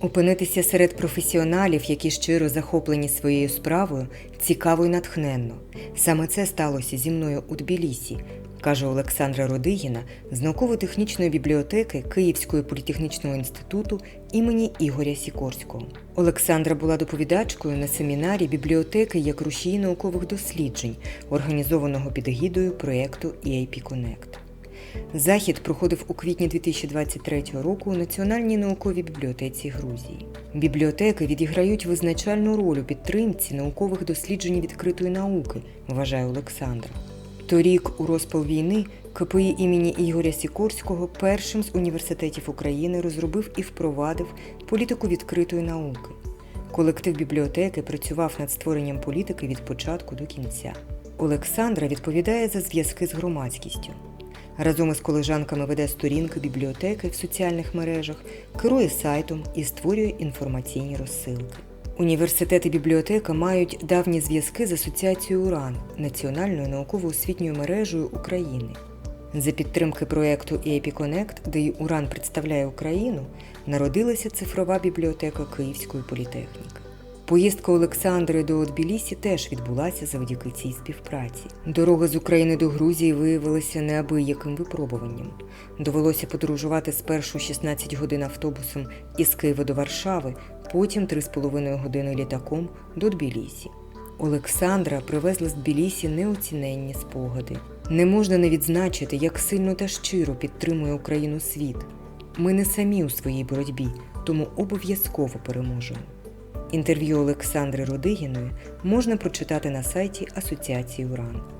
Опинитися серед професіоналів, які щиро захоплені своєю справою, цікаво і натхненно. Саме це сталося зі мною у Тбілісі, каже Олександра Родигіна з науково-технічної бібліотеки Київського політехнічного інституту імені Ігоря Сікорського. Олександра була доповідачкою на семінарі бібліотеки як рушії наукових досліджень, організованого під егідою проєкту EAP Connect. Захід проходив у квітні 2023 року у Національній науковій бібліотеці Грузії. Бібліотеки відіграють визначальну роль у підтримці наукових досліджень відкритої науки, вважає Олександра. Торік, у розпал війни, КПІ імені Ігоря Сікорського першим з університетів України розробив і впровадив політику відкритої науки. Колектив бібліотеки працював над створенням політики від початку до кінця. Олександра відповідає за зв'язки з громадськістю. Разом із колежанками веде сторінки бібліотеки в соціальних мережах, керує сайтом і створює інформаційні розсилки. Університет і бібліотека мають давні зв'язки з асоціацією УРАН Національною науково-освітньою мережею України. За підтримки проєкту EAPConnect, де й УРАН представляє Україну, народилася цифрова бібліотека Київської політехніки. Поїздка Олександри до Тбілісі теж відбулася завдяки цій співпраці. Дорога з України до Грузії виявилася неабияким випробуванням. Довелося подорожувати спершу 16 годин автобусом із Києва до Варшави, потім 3,5 години літаком до Тбілісі. Олександра привезла з Тбілісі неоціненні спогади. Не можна не відзначити, як сильно та щиро підтримує Україну світ. Ми не самі у своїй боротьбі, тому обов'язково переможемо. Інтерв'ю Олександри Родигіної можна прочитати на сайті Асоціації УРАН.